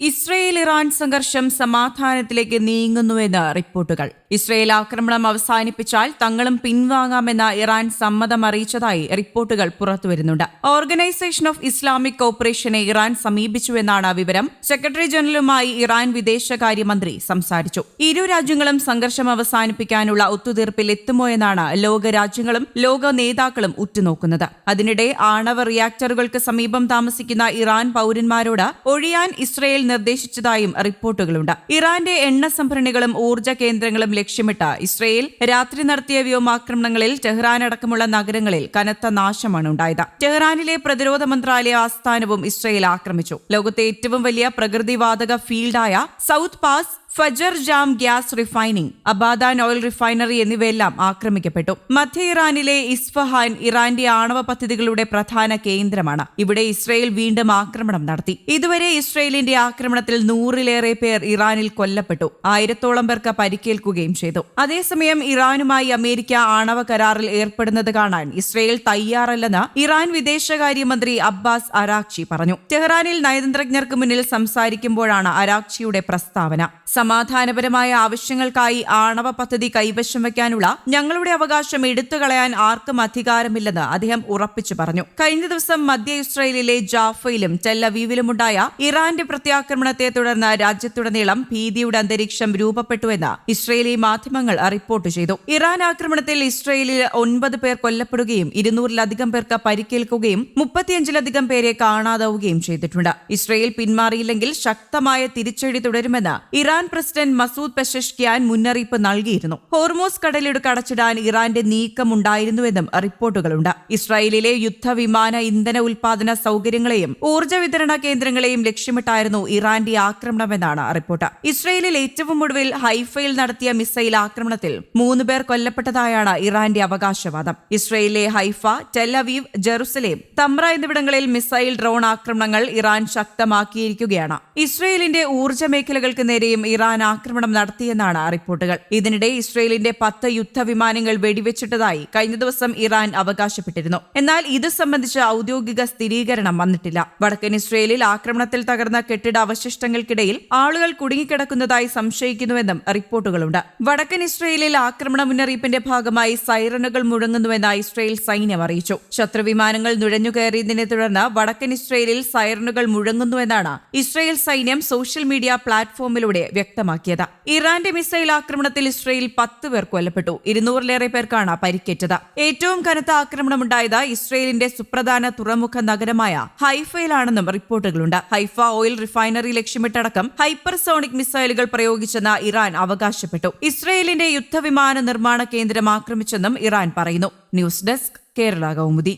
Israel Iran സംഘർഷം സമാധാനത്തിലേക്ക് നീങ്ങുന്നുവെന്ന് റിപ്പോർട്ടുകൾ. Israel ആക്രമണം അവസാനിപ്പിച്ചാൽ തങ്ങളും പിൻവാങ്ങാമെന്ന ഇറാൻ സമ്മതം അറിയിച്ചതായി റിപ്പോർട്ടുകൾ പുറത്തുവരുന്നുണ്ട്. ഓർഗനൈസേഷൻ ഓഫ് ഇസ്ലാമിക് കോപ്പറേഷനെ ഇറാൻ സമീപിച്ചുവെന്നാണ് വിവരം. സെക്രട്ടറി ജനറലുമായി ഇറാൻ വിദേശകാര്യമന്ത്രി സംസാരിച്ചു. ഇരു രാജ്യങ്ങളും സംഘർഷം അവസാനിപ്പിക്കാനുള്ള ഒത്തുതീർപ്പിൽ എത്തുമോ എന്നാണ് ലോക രാജ്യങ്ങളും ലോക നേതാക്കളും ഉറ്റുനോക്കുന്നത്. അതിനിടെ ആണവ റിയാക്ടറുകൾക്ക് സമീപം താമസിക്കുന്ന ഇറാൻ പൌരന്മാരോട് ഒഴിയാൻ ഇസ്രയേൽ നിർദ്ദേശിച്ചതായും റിപ്പോർട്ടുകളുണ്ട്. ഇറാന്റെ എണ്ണ സംഭരണികളും ഊർജ കേന്ദ്രങ്ങളും ലക്ഷ്യമിട്ട് ഇസ്രയേൽ രാത്രി നടത്തിയ വ്യോമാക്രമണങ്ങളിൽ ടെഹ്റാൻ അടക്കമുള്ള നഗരങ്ങളിൽ കനത്ത നാശമാണ് ഉണ്ടായത്. ടെഹ്റാനിലെ പ്രതിരോധ മന്ത്രാലയ ആസ്ഥാനവും ഇസ്രയേൽ ആക്രമിച്ചു. ലോകത്തെ ഏറ്റവും വലിയ പ്രകൃതിവാതക ഫീൽഡായ South Pars Fajr Jam gas refining Abadan oil refinery എന്നിവയെല്ലാം ആക്രമിക്കപ്പെട്ടു. മധ്യ ഇറാനിലെ ഇസ്ഫഹാൻ ഇറാന്റെ ആണവ പദ്ധതികളുടെ പ്രധാന കേന്ദ്രമാണ്. ഇവിടെ ഇസ്രയേൽ വീണ്ടും ആക്രമണം നടത്തി. ഇതുവരെ ഇസ്രയേലിന്റെ ആക്രമണത്തിൽ നൂറിലേറെ പേർ ഇറാനിൽ കൊല്ലപ്പെട്ടു. ആയിരത്തോളം പേർക്ക് പരിക്കേൽക്കുകയും ചെയ്തു. അതേസമയം ഇറാനുമായി അമേരിക്ക ആണവ കരാറിൽ ഏർപ്പെടുന്നത് കാണാൻ ഇസ്രയേൽ തയ്യാറല്ലെന്ന് ഇറാൻ വിദേശകാര്യമന്ത്രി അബ്ബാസ് അരാഖ്ചി പറഞ്ഞു. ടെഹ്റാനിൽ നയതന്ത്രജ്ഞർക്ക് മുന്നിൽ സംസാരിക്കുമ്പോഴാണ് അരാഖ്ചിയുടെ പ്രസ്താവന. സമാധാനപരമായ ആവശ്യങ്ങൾക്കായി ആണവ പദ്ധതി കൈവശം വയ്ക്കാനുള്ള ഞങ്ങളുടെ അവകാശം എടുത്തുകളയാൻ ആർക്കും അധികാരമില്ലെന്ന് അദ്ദേഹം ഉറപ്പിച്ചു പറഞ്ഞു. കഴിഞ്ഞ ദിവസം മധ്യ ഇസ്രയേലിലെ ജാഫയിലും ടെല്ലവീവിലുമുണ്ടായ ഇറാന്റെ പ്രത്യാക്രമണത്തെ തുടർന്ന് രാജ്യത്തുടനീളം ഭീതിയുടെ അന്തരീക്ഷം രൂപപ്പെട്ടുവെന്ന് ഇസ്രയേലി മാധ്യമങ്ങൾ റിപ്പോർട്ട് ചെയ്തു. ഇറാൻ ആക്രമണത്തിൽ ഇസ്രയേലിൽ ഒൻപത് പേർ കൊല്ലപ്പെടുകയും ഇരുന്നൂറിലധികം പേർക്ക് പരിക്കേൽക്കുകയും മുപ്പത്തിയഞ്ചിലധികം പേരെ കാണാതാവുകയും ചെയ്തിട്ടുണ്ട്. ഇസ്രയേൽ പിന്മാറിയില്ലെങ്കിൽ ശക്തമായ തിരിച്ചടി തുടരുമെന്ന് ഇറാൻ പ്രസിഡന്റ് മസൂദ് പെഷഷ്കിയാൻ മുന്നറിയിപ്പ് നൽകിയിരുന്നു. ഹോർമോസ് കടലിടുക്ക് അടച്ചിടാൻ ഇറാന്റെ നീക്കമുണ്ടായിരുന്നുവെന്നും റിപ്പോർട്ടുകളുണ്ട്. ഇസ്രായേലിലെ യുദ്ധവിമാന ഇന്ധന ഉൽപാദന സൗകര്യങ്ങളെയും ഊർജ വിതരണ കേന്ദ്രങ്ങളെയും ലക്ഷ്യമിട്ടായിരുന്നു ഇറാന്റെ ആക്രമണമെന്നാണ് റിപ്പോർട്ട്. ഇസ്രയേലിൽ ഏറ്റവും ഒടുവിൽ ഹൈഫയിൽ നടത്തിയ മിസൈൽ ആക്രമണത്തിൽ മൂന്ന് പേർ കൊല്ലപ്പെട്ടതായാണ് ഇറാന്റെ അവകാശവാദം. ഇസ്രയേലിലെ ഹൈഫ ടെലവീവ് ജെറുസലേം തമ്ര എന്നിവിടങ്ങളിൽ മിസൈൽ ഡ്രോൺ ആക്രമണങ്ങൾ ഇറാൻ ശക്തമാക്കിയിരിക്കുകയാണ്. ഇസ്രയേലിന്റെ ഊർജ മേഖലകൾക്ക് നേരെയും ഇറാൻ ആക്രമണം നടത്തിയെന്നാണ് റിപ്പോർട്ടുകൾ. ഇതിനിടെ ഇസ്രയേലിന്റെ പത്ത് യുദ്ധവിമാനങ്ങൾ വെടിവെച്ചിട്ടതായി കഴിഞ്ഞ ദിവസം ഇറാൻ അവകാശപ്പെട്ടിരുന്നു. എന്നാൽ ഇത് സംബന്ധിച്ച് ഔദ്യോഗിക സ്ഥിരീകരണം വന്നിട്ടില്ല. വടക്കൻ ഇസ്രയേലിൽ ആക്രമണത്തിൽ തകർന്ന കെട്ടിട അവശിഷ്ടങ്ങൾക്കിടയിൽ ആളുകൾ കുടുങ്ങിക്കിടക്കുന്നതായി സംശയിക്കുന്നുവെന്നും റിപ്പോർട്ടുകളുണ്ട്. വടക്കൻ ഇസ്രയേലിൽ ആക്രമണ മുന്നറിയിപ്പിന്റെ ഭാഗമായി സൈറനുകൾ മുഴങ്ങുന്നുവെന്ന് ഇസ്രയേൽ സൈന്യം അറിയിച്ചു. ശത്രുവിമാനങ്ങൾ നുഴഞ്ഞുകയറിയതിനെ തുടർന്ന് വടക്കൻ ഇസ്രയേലിൽ സൈറനുകൾ മുഴങ്ങുന്നുവെന്നാണ് ഇസ്രയേൽ സൈന്യം സോഷ്യൽ മീഡിയ പ്ലാറ്റ്ഫോമിലൂടെ വ്യക്തമാക്കിയത്. ഇറാന്റെ മിസൈൽ ആക്രമണത്തിൽ ഇസ്രയേൽ പത്ത് പേർ കൊല്ലപ്പെട്ടു. ഇരുന്നൂറിലേറെ പേർക്കാണ് പരിക്കേറ്റത്. ഏറ്റവും കനത്ത ആക്രമണമുണ്ടായത് ഇസ്രയേലിന്റെ സുപ്രധാന തുറമുഖ നഗരമായ ഹൈഫയിലാണെന്നും റിപ്പോർട്ടുകളുണ്ട്. ഹൈഫ ഓയിൽ റിഫൈനറി ലക്ഷ്യമിട്ടടക്കം ഹൈപ്പർസോണിക് മിസൈലുകൾ പ്രയോഗിച്ചെന്ന് ഇറാൻ അവകാശപ്പെട്ടു. ഇസ്രയേലിന്റെ യുദ്ധവിമാന നിർമ്മാണ കേന്ദ്രം ആക്രമിച്ചെന്നും ഇറാൻ പറയുന്നു. News desk Kerala Kaumudi.